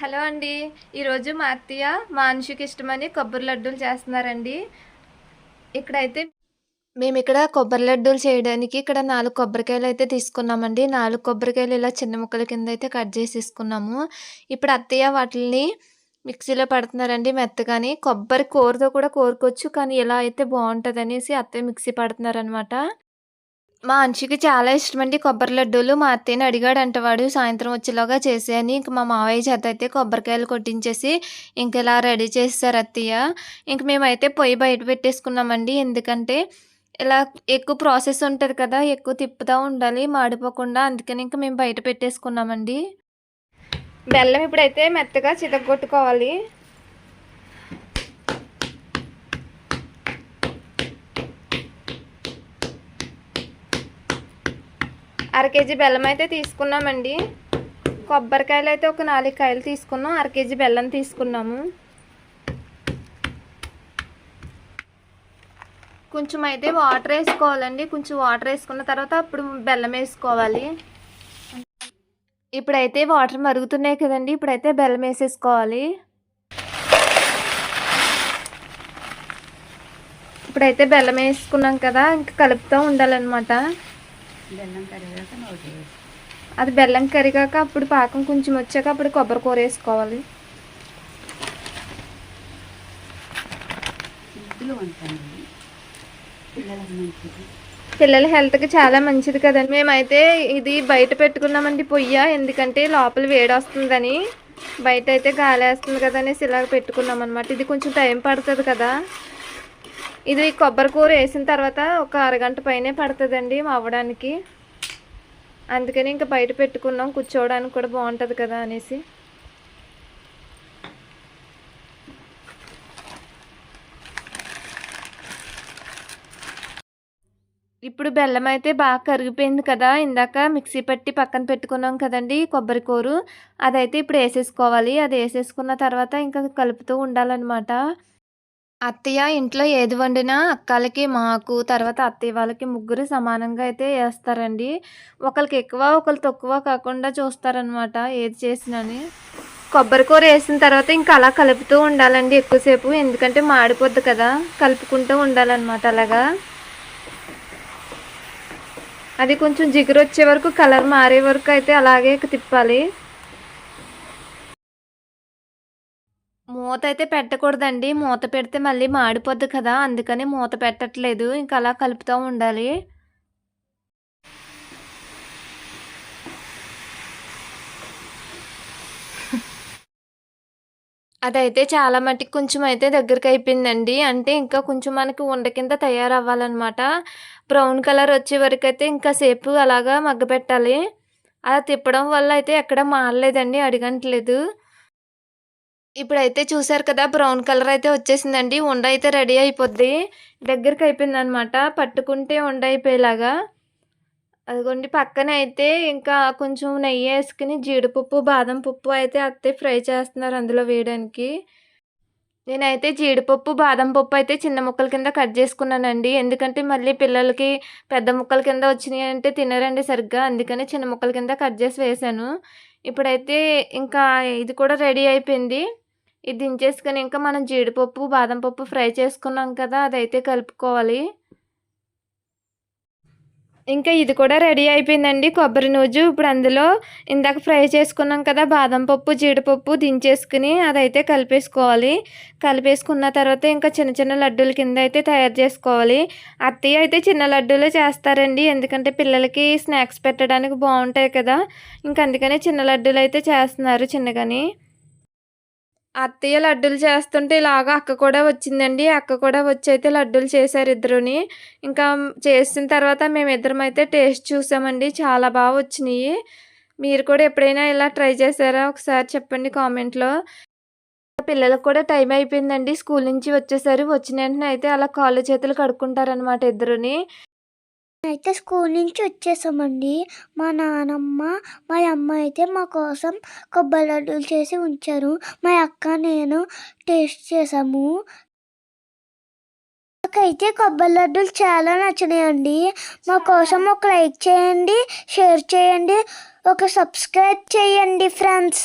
Hello అండి. ఈరోజు మా అత్తయ్య ఇష్టమని కొబ్బరి లడ్డూలు చేస్తున్నారండి. ఇక్కడైతే మేము ఇక్కడ కొబ్బరి లడ్డూలు చేయడానికి ఇక్కడ నాలుగు కొబ్బరికాయలు అయితే తీసుకున్నామండి. నాలుగు కొబ్బరికాయలు ఇలా చిన్న ముక్కల కింద అయితే కట్ చేసి తీసుకున్నాము. ఇప్పుడు అత్తయ్య వాటిని మిక్సీలో పడుతున్నారండి మెత్తగాని. కొబ్బరి కూరతో కూడా కోరుకోవచ్చు కానీ ఇలా అయితే బాగుంటుంది అనేసి అత్తయ్య మిక్సీ పడుతున్నారనమాట మా అంశుకి చాలా ఇష్టమండి కొబ్బరి లడ్డూలు. మా అత్తయ్యని అడిగాడంట వాడు సాయంత్రం వచ్చేలాగా చేసేయని. ఇంక మా మావయ్య చేత అయితే కొబ్బరికాయలు కొట్టించేసి ఇంక ఇలా రెడీ చేస్తారు అత్తయ్య. ఇంక మేమైతే పొయ్యి బయట పెట్టేసుకున్నామండి. ఎందుకంటే ఇలా ఎక్కువ ప్రాసెస్ ఉంటుంది కదా ఎక్కువ తిప్పుతూ ఉండాలి మాడిపోకుండా అందుకని ఇంక మేము బయట పెట్టేసుకున్నామండి. బెల్లం ఇప్పుడైతే మెత్తగా చితగొట్టుకోవాలి కేజీ బెల్లం అయితే తీసుకున్నామండి. కొబ్బరికాయలు అయితే ఒక నాలుగు కాయలు తీసుకున్నాం. అర కేజీ బెల్లం తీసుకున్నాము. కొంచెం అయితే వాటర్ వేసుకోవాలండి. కొంచెం వాటర్ వేసుకున్న తర్వాత అప్పుడు బెల్లం వేసుకోవాలి. ఇప్పుడైతే వాటర్ మరుగుతున్నాయి కదండి. ఇప్పుడైతే బెల్లం వేసేసుకోవాలి. ఇప్పుడైతే బెల్లం వేసుకున్నాం కదా. ఇంకా కలుపుతూ ఉండాలన్నమాట. బెల్లం కరిగాక నోటి అది బెల్లం కరిగాక అప్పుడు పాకం కొంచెం వచ్చాక అప్పుడు కొబ్బరి కూర వేసుకోవాలి. పిల్లల హెల్త్కి చాలా మంచిది కదండి. మేమైతే ఇది బయట పెట్టుకున్నామండి పొయ్య. ఎందుకంటే లోపల వేడి వస్తుందని బయట అయితే గాలి వేస్తుంది కదా అనేసి ఇలాగ పెట్టుకున్నాం అనమాట ఇది కొంచెం టైం పడుతుంది కదా. ఇది కొబ్బరి కూర వేసిన తర్వాత ఒక అరగంట పైనే పడుతుందండి అవ్వడానికి. అందుకని ఇంకా బయట పెట్టుకున్నాం కూర్చోవడానికి కూడా బాగుంటుంది కదా అనేసి. ఇప్పుడు బెల్లం అయితే బాగా కరిగిపోయింది కదా ఇందాక మిక్సీ పట్టి పక్కన పెట్టుకున్నాం కదండి కొబ్బరి కూరు. అదైతే ఇప్పుడు వేసేసుకోవాలి. అది వేసేసుకున్న తర్వాత ఇంకా కలుపుతూ ఉండాలన్నమాట. అత్తయ్య ఇంట్లో ఏది వండినా అక్కలకి మాకు తర్వాత అత్తయ్య వాళ్ళకి ముగ్గురు సమానంగా అయితే వేస్తారండి. ఒకరికి ఎక్కువ ఒకరు తక్కువ కాకుండా చూస్తారనమాట ఏది చేసినని. కొబ్బరికూర వేసిన తర్వాత ఇంకా అలా కలుపుతూ ఉండాలండి ఎక్కువసేపు. ఎందుకంటే మాడిపోద్ది కదా కలుపుకుంటూ ఉండాలన్నమాట అలాగా. అది కొంచెం జిగురు వచ్చే వరకు కలర్ మారే వరకు అయితే అలాగే తిప్పాలి. మూత అయితే పెట్టకూడదండి. మూత పెడితే మళ్ళీ మాడిపోద్ది కదా. అందుకని మూత పెట్టట్లేదు. ఇంకా అలా కలుపుతూ ఉండాలి. అదైతే చాలా మటుకు కొంచెం అయితే దగ్గరికి అయిపోయిందండి. అంటే ఇంకా కొంచెం మనకి ఉండ కింద తయారవ్వాలన్నమాట. బ్రౌన్ కలర్ వచ్చే వరకు అయితే ఇంకా సేపు అలాగా మగ్గపెట్టాలి. అలా తిప్పడం వల్ల అయితే ఎక్కడ మారలేదండి. అడగట్లేదు. ఇప్పుడైతే చూసారు కదా బ్రౌన్ కలర్ అయితే వచ్చేసిందండి. ఉండ అయితే రెడీ అయిపోద్ది. దగ్గరికి అయిపోయింది అనమాట పట్టుకుంటే ఉండ అయిపోయేలాగా. అదిగోండి పక్కన అయితే ఇంకా కొంచెం నెయ్యి వేసుకుని జీడిపప్పు బాదం పప్పు అయితే అత్తే ఫ్రై చేస్తున్నారు అందులో వేయడానికి. నేనైతే జీడిపప్పు బాదం పప్పు అయితే చిన్న ముక్కల కింద కట్ చేసుకున్నానండి. ఎందుకంటే మళ్ళీ పిల్లలకి పెద్ద ముక్కల కింద వచ్చినాయి అంటే తినరండి సరిగ్గా. అందుకని చిన్న ముక్కల కింద కట్ చేసి వేసాను. ఇప్పుడైతే ఇంకా ఇది కూడా రెడీ అయిపోయింది. ఇది దించేసుకొని ఇంకా మనం జీడిపప్పు బాదం పప్పు ఫ్రై చేసుకున్నాం కదా అదైతే కలుపుకోవాలి. ఇంకా ఇది కూడా రెడీ అయిపోయిందండి. కొబ్బరి నూజు ఇప్పుడు అందులో ఇందాక ఫ్రై చేసుకున్నాం కదా బాదం పప్పు జీడిపప్పు దించేసుకుని అదైతే కలిపేసుకోవాలి. కలిపేసుకున్న తర్వాత ఇంకా చిన్న చిన్న లడ్డూల కింద అయితే తయారు చేసుకోవాలి. అత్తయ్య అయితే చిన్న లడ్డూలే చేస్తారండి. ఎందుకంటే పిల్లలకి స్నాక్స్ పెట్టడానికి బాగుంటాయి కదా. ఇంకా అందుకనే చిన్న లడ్డూలు అయితే చేస్తున్నారు చిన్నగాని. అత్తయ్య లడ్డూలు చేస్తుంటే ఇలాగా అక్క కూడా వచ్చిందండి. అక్క కూడా వచ్చి అయితే లడ్డూలు చేశారు ఇద్దరుని. ఇంకా చేసిన తర్వాత మేమిద్దరం అయితే టేస్ట్ చూసామండి. చాలా బాగా వచ్చినాయి. మీరు కూడా ఎప్పుడైనా ఇలా ట్రై చేశారా? ఒకసారి చెప్పండి కామెంట్లో. పిల్లలకు కూడా టైం అయిపోయిందండి. స్కూల్ నుంచి వచ్చేసరి వచ్చిన వెంటనే అయితే అలా కాళ్ళు చేతులు కడుక్కుంటారనమాట ఇద్దరుని. అయితే స్కూల్ నుంచి వచ్చేసామండి. మా నానమ్మ మా అమ్మ అయితే మా కోసం కొబ్బరి లడ్డూలు చేసి ఉంచారు. మా అక్క నేను టేస్ట్ చేసాము. నాకైతే కొబ్బరి లడ్డూలు చాలా నచ్చినాయండి. మా కోసం ఒక లైక్ చేయండి షేర్ చేయండి ఒక సబ్స్క్రైబ్ చేయండి ఫ్రెండ్స్.